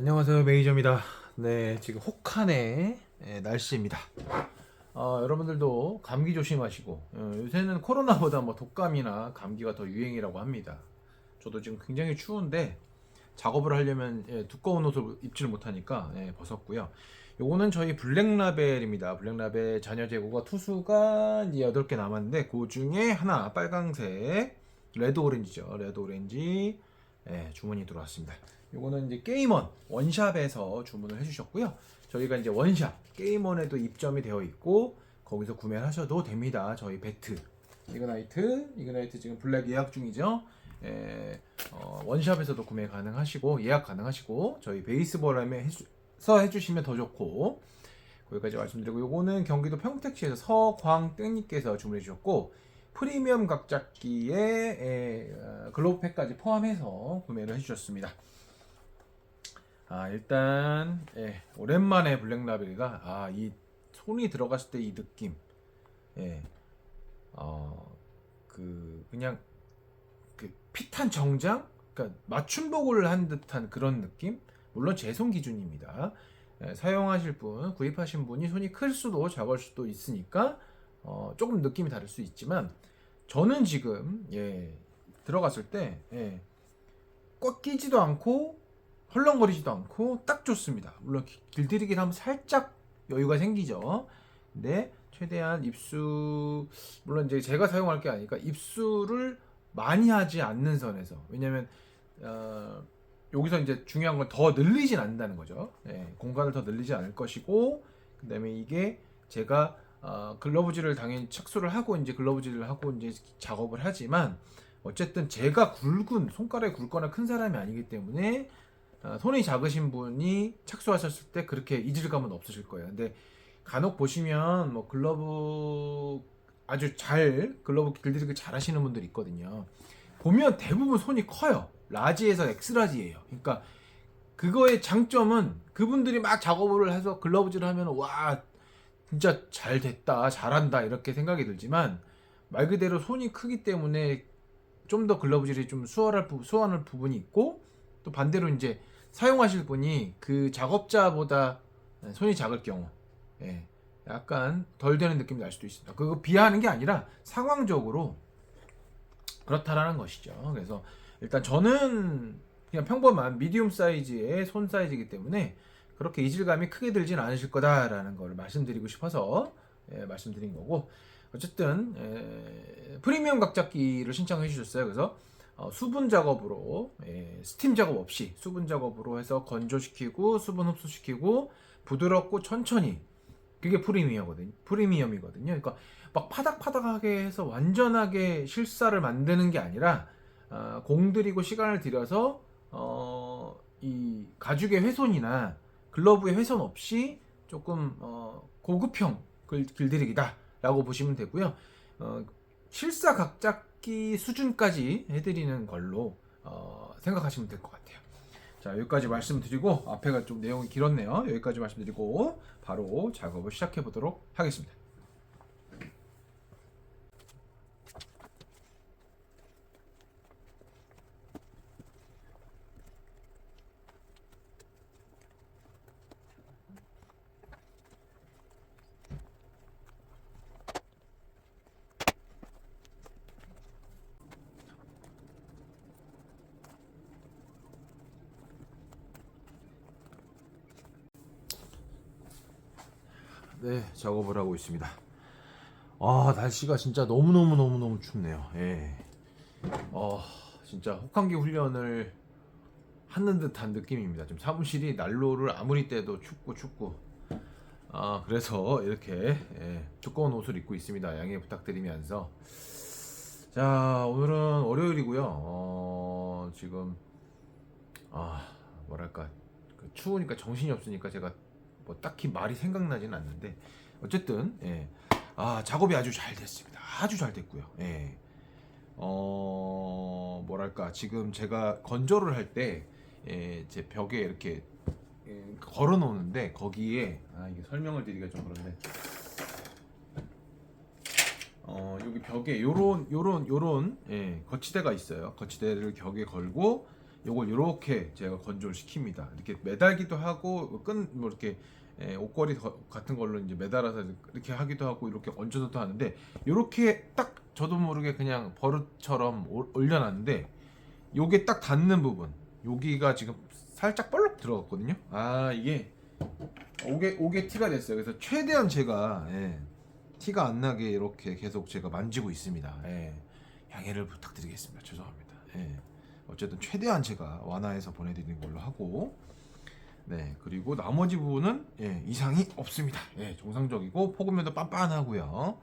안녕하세요 메이저입니다. 네 지금 혹한의 예, 날씨입니다. 어, 여러분들도 감기 조심하시고 어, 요새는 코로나보다 뭐 독감이나 감기가 더 유행이라고 합니다. 저도 지금 굉장히 추운데 작업을 하려면 예, 두꺼운 옷을 입지를 못하니까 예, 벗었고요. 요거는 저희 블랙라벨입니다. 블랙라벨 잔여 재고가 투수가 이제 8개 남았는데 그 중에 하나 빨강색 레드 오렌지죠. 레드 오렌지 예, 주문이 들어왔습니다. 요거는 이제 게임원 원샵에서 주문을 해주셨고요. 저희가 이제 원샵 게임원에도 입점이 되어 있고 거기서 구매를 하셔도 됩니다. 저희 배트 이그나이트 이그나이트 지금 블랙 예약 중이죠. 예, 어, 원샵에서도 구매 가능하시고 예약 가능하시고 저희 베이스볼에서 해주시면 더 좋고 거기까지 말씀드리고 요거는 경기도 평택시에서 서광땡님께서 주문해 주셨고 프리미엄 각잡기에 에, 어, 글로브팩까지 포함해서 구매를 해주셨습니다. 아 일단 예, 오랜만에 블랙라벨가 아 이 손이 들어갔을 때 이 느낌. 예 어그 그냥 그 핏한 정장? 그러니까 맞춤복을 한 듯한 그런 느낌? 물론 제 손 기준입니다. 예, 사용하실 분 구입하신 분이 손이 클 수도 작을 수도 있으니까 어, 조금 느낌이 다를 수 있지만 저는 지금 예 들어갔을 때 예, 꽉 끼지도 않고 헐렁거리지도 않고 딱 좋습니다. 물론 기- 길들이긴 하면 살짝 여유가 생기죠. 근데 최대한 입수 물론 이제 제가 사용할 게 아니니까 입수를 많이 하지 않는 선에서 왜냐면 어, 여기서 이제 중요한 건 더 늘리진 않는다는 거죠. 예, 공간을 더 늘리지 않을 것이고 그다음에 이게 제가 어, 글러브질을 당연히 착수를 하고 이제 글러브질을 하고 이제 작업을 하지만 어쨌든 제가 굵은 손가락이 굵거나 큰 사람이 아니기 때문에 어, 손이 작으신 분이 착수하셨을 때 그렇게 이질감은 없으실 거예요. 근데 간혹 보시면 뭐 글러브 아주 잘 글러브 길들이기 잘 하시는 분들 있거든요. 보면 대부분 손이 커요. 라지에서 엑스라지예요. 그러니까 그거의 장점은 그분들이 막 작업을 해서 글러브질을 하면 와 진짜 잘 됐다 잘한다 이렇게 생각이 들지만 말 그대로 손이 크기 때문에 좀 더 글러브질이 좀 수월할 부, 수월할 부분이 있고 또 반대로 이제 사용하실 분이 그 작업자보다 손이 작을 경우 예, 약간 덜 되는 느낌이 날 수도 있습니다. 그거 비하하는 게 아니라 상황적으로 그렇다라는 것이죠. 그래서 일단 저는 그냥 평범한 미디움 사이즈의 손 사이즈이기 때문에 그렇게 이질감이 크게 들진 않으실 거다라는 걸 말씀드리고 싶어서 예, 말씀드린 거고 어쨌든 예, 프리미엄 각잡기를 신청해 주셨어요. 그래서 어, 수분 작업으로 예, 스팀 작업 없이 수분 작업으로 해서 건조시키고 수분 흡수시키고 부드럽고 천천히 그게 프리미엄이거든요. 프리미엄이거든요. 그러니까 막 파닥파닥하게 해서 완전하게 실사를 만드는 게 아니라 어, 공들이고 시간을 들여서 어, 이 가죽의 훼손이나 글러브의 훼손 없이 조금 어, 고급형 글, 길들이기다라고 보시면 되고요. 어, 실사 각잡기 수준까지 해드리는 걸로 어, 생각하시면 될 것 같아요. 자 여기까지 말씀드리고 앞에가 좀 내용이 길었네요. 여기까지 말씀드리고 바로 작업을 시작해 보도록 하겠습니다. 네, 작업을 하고 있습니다. 아, 날씨가 진짜 너무너무너무너무 춥네요. 예. 어, 진짜 혹한기 훈련을 하는 듯한 느낌입니다. 지금 사무실이 난로를 아무리 때도 춥고 춥고. 아, 그래서 이렇게 예, 두꺼운 옷을 입고 있습니다. 양해 부탁드리면서. 자, 오늘은 월요일이고요. 어, 지금 아, 뭐랄까. 그 추우니까 정신이 없으니까 제가 뭐 딱히 말이 생각나지는 않는데 어쨌든 예. 아 작업이 아주 잘 됐습니다. 아주 잘 됐고요. 예. 어 뭐랄까 지금 제가 건조를 할때 예, 제 벽에 이렇게 예, 걸어 놓는데 거기에 아 이게 설명을 드리기가 좀 그런데 어 여기 벽에 요런 요런 요런 예, 거치대가 있어요. 거치대를 벽에 걸고 요걸 이렇게 제가 건조를 시킵니다. 이렇게 매달기도 하고 끈 뭐 이렇게 예, 옷걸이 더- 같은 걸로 이제 매달아서 이렇게 하기도 하고 이렇게 얹어서도 하는데 이렇게 딱 저도 모르게 그냥 버릇처럼 올- 올려놨는데 요게 딱 닿는 부분 여기가 지금 살짝 볼록 들어갔거든요. 아 이게 오게 오게 티가 됐어요. 그래서 최대한 제가 예, 티가 안 나게 이렇게 계속 제가 만지고 있습니다. 예, 양해를 부탁드리겠습니다. 죄송합니다. 예, 어쨌든 최대한 제가 완화해서 보내드리는 걸로 하고 네 그리고 나머지 부분은 예, 이상이 없습니다. 예, 정상적이고 포근면도 빤빤하고요.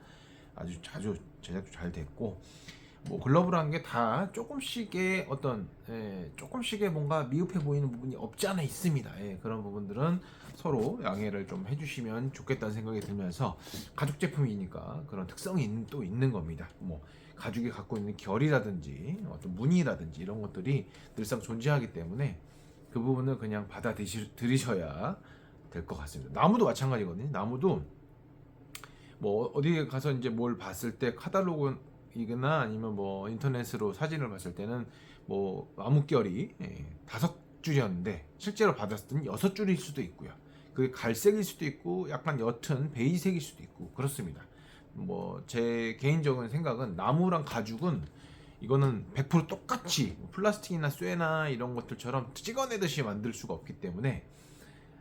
아주 자주 제작도 잘 됐고 뭐 글러브라는 게 다 조금씩의 어떤 예, 조금씩의 뭔가 미흡해 보이는 부분이 없지 않아 있습니다. 예, 그런 부분들은 서로 양해를 좀 해주시면 좋겠다는 생각이 들면서 가죽 제품이니까 그런 특성이 있는, 또 있는 겁니다. 뭐 가죽이 갖고 있는 결이라든지 어떤 무늬라든지 이런 것들이 늘상 존재하기 때문에 그 부분을 그냥 받아들이셔야 될 것 같습니다. 나무도 마찬가지거든요. 나무도 뭐 어디에 가서 이제 뭘 봤을 때 카탈로그 이거나 아니면 뭐 인터넷으로 사진을 봤을 때는 뭐 나무결이 예, 다섯 줄이었는데 실제로 받았을 여섯 줄일 수도 있고요. 그게 갈색일 수도 있고 약간 옅은 베이색일 수도 있고 그렇습니다. 뭐 제 개인적인 생각은 나무랑 가죽은 이거는 100% 똑같이 뭐 플라스틱이나 쇠나 이런 것들처럼 찍어내듯이 만들 수가 없기 때문에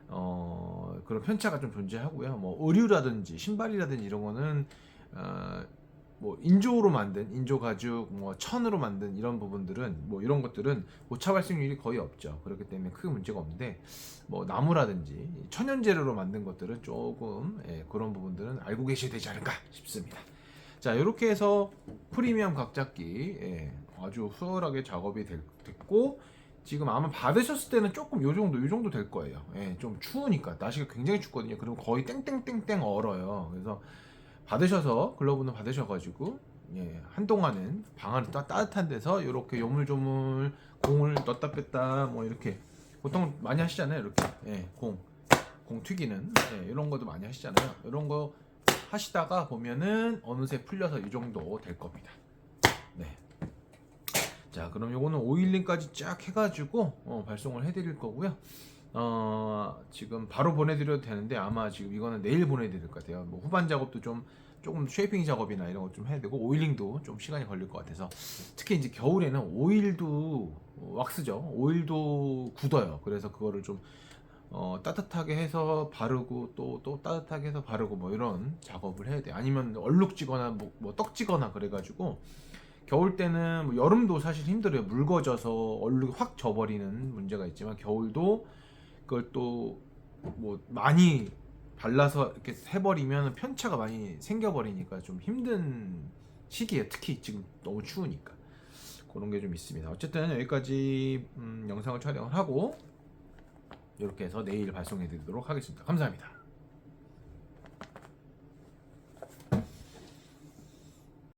어, 그런 편차가 좀 존재하고요. 뭐 의류라든지 신발이라든지 이런 거는 어, 뭐 인조로 만든 인조 가죽, 뭐 천으로 만든 이런 부분들은 뭐 이런 것들은 오차 발생률이 거의 없죠. 그렇기 때문에 크게 문제가 없는데 뭐 나무라든지 천연 재료로 만든 것들은 조금 예, 그런 부분들은 알고 계셔야 되지 않을까 싶습니다. 자 이렇게 해서 프리미엄 각잡기 예, 아주 수월하게 작업이 될- 됐고 지금 아마 받으셨을 때는 조금 요 정도 요 정도 될 거예요. 예, 좀 추우니까 날씨가 굉장히 춥거든요. 그리고 거의 땡땡땡땡 얼어요. 그래서 받으셔서 글러브는 받으셔가지고 예, 한동안은 방 안에 따, 따뜻한 데서 이렇게 요물조물 공을 넣었다 뺐다 뭐 이렇게 보통 많이 하시잖아요. 이렇게 예, 공, 공 튀기는 예, 이런 것도 많이 하시잖아요. 이런 거 하시다가 보면은 어느새 풀려서 이 정도 될 겁니다. 네. 자, 그럼 요거는 오일링까지 쫙 해가지고 어, 발송을 해드릴 거고요. 어, 지금 바로 보내드려도 되는데 아마 지금 이거는 내일 보내드릴 것 같아요. 뭐 후반 작업도 좀 조금 쉐이핑 작업이나 이런 거 좀 해야 되고 오일링도 좀 시간이 걸릴 것 같아서 특히 이제 겨울에는 오일도 어, 왁스죠. 오일도 굳어요. 그래서 그거를 좀 어, 따뜻하게 해서 바르고 또 또 따뜻하게 해서 바르고 뭐 이런 작업을 해야 돼. 아니면 얼룩지거나 뭐, 뭐 떡지거나 그래가지고 겨울 때는 뭐 여름도 사실 힘들어요. 묽어져서 얼룩이 확 져버리는 문제가 있지만 겨울도 그걸 또 뭐 많이 발라서 이렇게 해버리면 편차가 많이 생겨버리니까 좀 힘든 시기에 특히 지금 너무 추우니까 그런 게 좀 있습니다. 어쨌든 여기까지 음, 영상을 촬영을 하고 이렇게 해서 내일 발송해 드리도록 하겠습니다. 감사합니다.